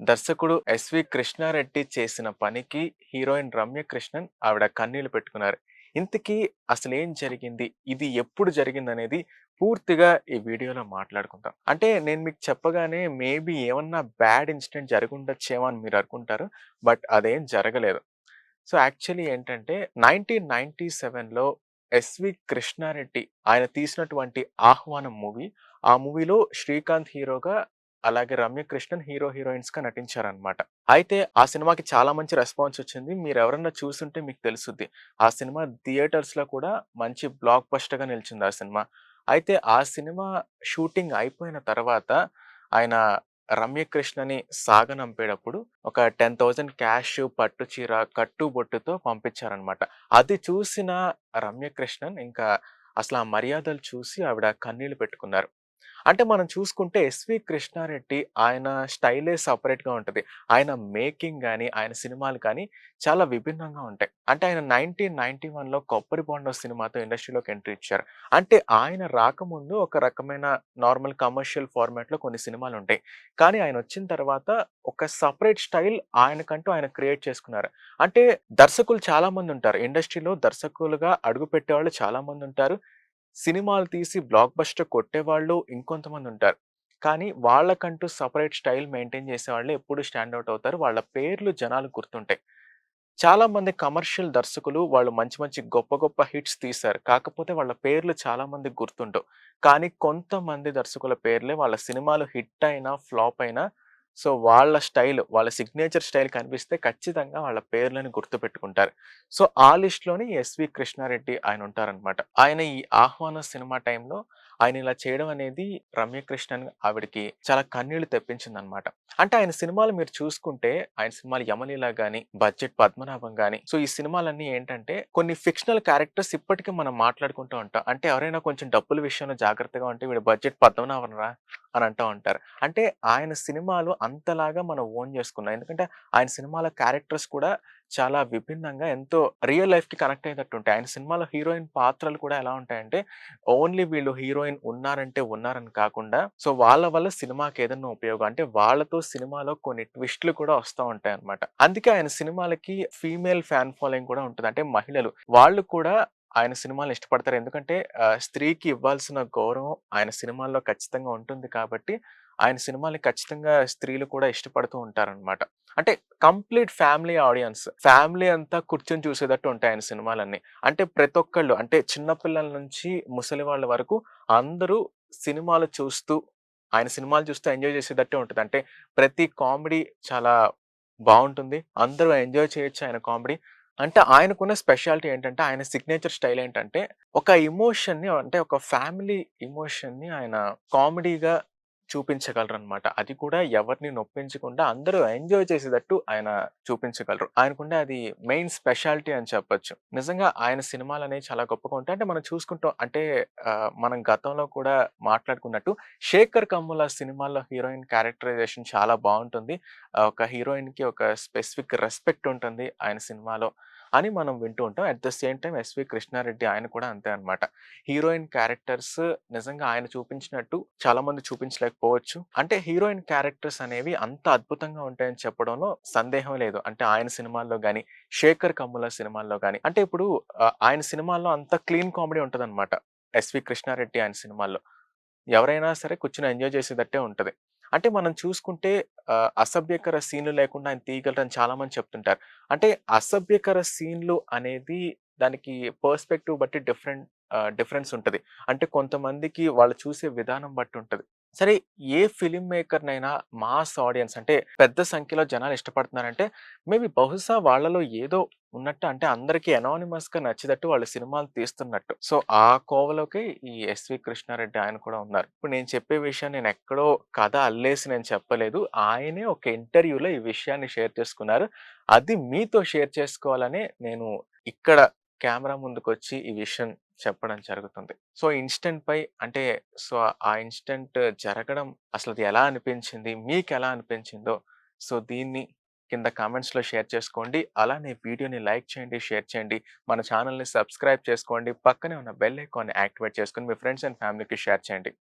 దర్శకుడు ఎస్వి కృష్ణారెడ్డి చేసిన పనికి హీరోయిన్ రమ్య కృష్ణన్ ఆవిడ కన్నీళ్ళు పెట్టుకున్నారు. ఇంతకీ అసలు ఏం జరిగింది? ఇది ఎప్పుడు జరిగింది అనేది పూర్తిగా ఈ వీడియోలో మాట్లాడుకుందాం. అంటే నేను మీకు చెప్పగానే మేబీ ఏమన్నా బ్యాడ్ ఇన్సిడెంట్ జరుగుండొచ్చేమో అని మీరు అనుకుంటారు బట్ అదేం జరగలేదు. సో యాక్చువల్లీ ఏంటంటే నైన్టీన్ నైన్టీ సెవెన్లో ఎస్వి కృష్ణారెడ్డి ఆయన తీసినటువంటి ఆహ్వానం మూవీ ఆ మూవీలో శ్రీకాంత్ హీరోగా అలాగే రమ్యకృష్ణన్ హీరో హీరోయిన్స్గా నటించారనమాట అయితే ఆ సినిమాకి చాలా మంచి రెస్పాన్స్ వచ్చింది. మీరు ఎవరన్నా చూసుంటే మీకు తెలుసుద్ది. ఆ సినిమా థియేటర్స్లో కూడా మంచి బ్లాక్ బస్టర్గా నిలిచింది ఆ సినిమా. అయితే ఆ సినిమా షూటింగ్ అయిపోయిన తర్వాత ఆయన రమ్యకృష్ణని సాగనంపేటప్పుడు ఒక టెన్ థౌజండ్ క్యాష్ పట్టు చీర కట్టు బొట్టుతో పంపించారనమాట అది చూసిన రమ్యకృష్ణన్ ఇంకా అసలు ఆ మర్యాదలు చూసి ఆవిడ కన్నీళ్ళు పెట్టుకున్నారు. అంటే మనం చూసుకుంటే ఎస్వి కృష్ణారెడ్డి ఆయన స్టైలే సపరేట్గా ఉంటుంది. ఆయన మేకింగ్ కానీ ఆయన సినిమాలు కానీ చాలా విభిన్నంగా ఉంటాయి. అంటే ఆయన నైన్టీన్ నైన్టీ వన్లో కొబ్బరి బొండ సినిమాతో ఇండస్ట్రీలోకి ఎంట్రీ ఇచ్చారు. అంటే ఆయన రాకముందు ఒక రకమైన నార్మల్ కమర్షియల్ ఫార్మాట్లో కొన్ని సినిమాలు ఉంటాయి. కానీ ఆయన వచ్చిన తర్వాత ఒక సపరేట్ స్టైల్ ఆయనకంటూ ఆయన క్రియేట్ చేసుకున్నారు. అంటే దర్శకులు చాలామంది ఉంటారు. ఇండస్ట్రీలో దర్శకులుగా అడుగు పెట్టేవాళ్ళు చాలామంది ఉంటారు. సినిమాలు తీసి బ్లాక్ బస్టర్ కొట్టేవాళ్ళు ఇంకొంతమంది ఉంటారు. కానీ వాళ్ళకంటూ సపరేట్ స్టైల్ మెయింటైన్ చేసే వాళ్ళు ఎప్పుడు స్టాండ్ అవుట్ అవుతారు. వాళ్ళ పేర్లు జనాలు గుర్తుంటాయి. చాలా మంది కమర్షియల్ దర్శకులు వాళ్ళు మంచి మంచి గొప్ప గొప్ప హిట్స్ తీశారు. కాకపోతే వాళ్ళ పేర్లు చాలా మంది గుర్తుండవు. కానీ కొంతమంది దర్శకుల పేర్లే వాళ్ళ సినిమాలు హిట్ అయినా ఫ్లాప్ అయినా సో వాళ్ళ స్టైల్ వాళ్ళ సిగ్నేచర్ స్టైల్ కనిపిస్తే ఖచ్చితంగా వాళ్ళ పేర్లను గుర్తుపెట్టుకుంటారు. సో ఆ లిస్ట్లోని ఎస్వి కృష్ణారెడ్డి ఆయన ఉంటారనమాట ఆయన ఈ ఆహ్వాన సినిమా టైంలో ఆయన ఇలా చేయడం అనేది రమ్యకృష్ణన్ ఆవిడకి చాలా కన్నీళ్ళు తెప్పించింది అనమాట అంటే ఆయన సినిమాలు మీరు చూసుకుంటే ఆయన సినిమాలు యమలీల గాని బడ్జెట్ పద్మనాభం గాని సో ఈ సినిమాలన్నీ ఏంటంటే కొన్ని ఫిక్షనల్ క్యారెక్టర్స్ ఇప్పటికీ మనం మాట్లాడుకుంటూ ఉంటాం. అంటే ఎవరైనా కొంచెం డబ్బుల విషయంలో జాగ్రత్తగా ఉంటే వీడు బడ్జెట్ పద్మనాభం రా అని అంటూ ఉంటారు. అంటే ఆయన సినిమాలు అంతలాగా మనం ఓన్ చేసుకున్నాం. ఎందుకంటే ఆయన సినిమాల క్యారెక్టర్స్ కూడా చాలా విభిన్నంగా ఎంతో రియల్ లైఫ్కి కనెక్ట్ అయ్యేటట్టు ఉంటాయి ఆయన సినిమాలో హీరోయిన్ పాత్రలు కూడా ఎలా ఉంటాయంటే ఓన్లీ వీళ్ళు హీరోయిన్ ఉన్నారంటే ఉన్నారని కాకుండా సో వాళ్ళ వల్ల సినిమాకి ఏదైనా ఉపయోగం అంటే వాళ్ళతో సినిమాలో కొన్ని ట్విస్ట్లు కూడా వస్తూ ఉంటాయి అనమాట అందుకే ఆయన సినిమాలకి ఫీమేల్ ఫ్యాన్ ఫాలోయింగ్ కూడా ఉంటుంది. అంటే మహిళలు వాళ్ళు కూడా ఆయన సినిమాలు ఇష్టపడతారు. ఎందుకంటే స్త్రీకి ఇవ్వాల్సిన గౌరవం ఆయన సినిమాల్లో ఖచ్చితంగా ఉంటుంది కాబట్టి ఆయన సినిమాని ఖచ్చితంగా స్త్రీలు కూడా ఇష్టపడుతూ ఉంటారనమాట అంటే కంప్లీట్ ఫ్యామిలీ ఆడియన్స్ ఫ్యామిలీ అంతా కూర్చొని చూసేటట్టు ఉంటాయి ఆయన సినిమాలన్నీ. అంటే ప్రతి ఒక్కళ్ళు అంటే చిన్నపిల్లల నుంచి ముసలి వాళ్ళ వరకు అందరూ సినిమాలు చూస్తూ ఆయన సినిమాలు చూస్తూ ఎంజాయ్ చేసేటట్టే ఉంటుంది. అంటే ప్రతి కామెడీ చాలా బాగుంటుంది. అందరూ ఎంజాయ్ చేయొచ్చు ఆయన కామెడీ. అంటే ఆయనకున్న స్పెషాలిటీ ఏంటంటే ఆయన సిగ్నేచర్ స్టైల్ ఏంటంటే ఒక ఎమోషన్ని అంటే ఒక ఫ్యామిలీ ఇమోషన్ని ఆయన కామెడీగా చూపించగలరు అనమాట అది కూడా ఎవరిని నొప్పించకుండా అందరూ ఎంజాయ్ చేసేటట్టు ఆయన చూపించగలరు. ఆయనకుండే అది మెయిన్ స్పెషాలిటీ అని చెప్పొచ్చు. నిజంగా ఆయన సినిమాలు అనేవి చాలా గొప్పగా ఉంటాయి. అంటే మనం చూసుకుంటాం అంటే మనం గతంలో కూడా మాట్లాడుకున్నట్టు శేఖర్ కమ్ముల సినిమాల్లో హీరోయిన్ క్యారెక్టరైజేషన్ చాలా బాగుంటుంది. ఒక హీరోయిన్కి ఒక స్పెసిఫిక్ రెస్పెక్ట్ ఉంటుంది ఆయన సినిమాలో. అని మనం వింటూ ఉంటాం. At the same time SV Krishna Reddy ఆయన కూడా అంతే అనమాట హీరోయిన్ క్యారెక్టర్స్ నిజంగా ఆయన చూపించినట్టు చాలా మంది చూపించలేకపోవచ్చు. అంటే హీరోయిన్ క్యారెక్టర్స్ అనేవి అంత అద్భుతంగా ఉంటాయని చెప్పడంలో సందేహం లేదు. అంటే ఆయన సినిమాల్లో కానీ శేఖర్ కమ్ముల సినిమాల్లో కానీ అంటే ఇప్పుడు ఆయన సినిమాల్లో అంత క్లీన్ కామెడీ ఉంటుంది అనమాట ఎస్వి కృష్ణారెడ్డి ఆయన సినిమాల్లో. ఎవరైనా సరే కూర్చుని ఎంజాయ్ చేసేటట్టే ఉంటది. అంటే మనం చూసుకుంటే అసభ్యకర సీన్లు లేకుండా ఆయన తీయగలరని చాలా మంది చెప్తుంటారు. అంటే అసభ్యకర సీన్లు అనేది దానికి పర్స్పెక్టివ్ బట్టి డిఫరెంట్ డిఫరెన్స్ ఉంటుంది అంటే కొంతమందికి వాళ్ళు చూసే విధానం బట్టి ఉంటుంది సరే ఏ ఫిలిం మేకర్‌నైనా మాస్ ఆడియన్స్ అంటే పెద్ద సంఖ్యలో జనాలు ఇష్టపడుతున్నారంటే మేబీ బహుశా వాళ్ళలో ఏదో ఉన్నట్టు అంటే అందరికీ ఎనానిమస్‌గా నచ్చేటట్టు వాళ్ళు సినిమాలు తీస్తున్నట్టు. సో, ఆ కోవలోకి ఈ ఎస్‌వి కృష్ణారెడ్డి ఆయన కూడా ఉన్నారు. ఇప్పుడు నేను చెప్పే విషయం నేను ఎక్కడో కథ అల్లేసి నేను చెప్పలేదు. ఆయనే ఒక ఇంటర్వ్యూలో ఈ విషయాన్ని షేర్ చేసుకున్నారు. అది మీతో షేర్ చేసుకోవాలని నేను ఇక్కడ కెమెరా ముందుకొచ్చి ఈ విషయం చెప్పడం జరుగుతుంది. సో, ఇన్స్టెంట్ పై అంటే సో, ఆ ఇన్స్టెంట్ జరగడం అసలు అది ఎలా అనిపించింది? మీకు ఎలా అనిపించిందో సో, దీన్ని కింద కామెంట్స్‌లో షేర్ చేసుకోండి. అలానే వీడియోని లైక్ చేయండి, షేర్ చేయండి. మన ఛానల్‌ని సబ్స్క్రైబ్ చేసుకోండి. పక్కనే ఉన్న బెల్ ఐకాన్‌ని యాక్టివేట్ చేసుకుని మీ ఫ్రెండ్స్ అండ్ ఫ్యామిలీకి షేర్ చేయండి.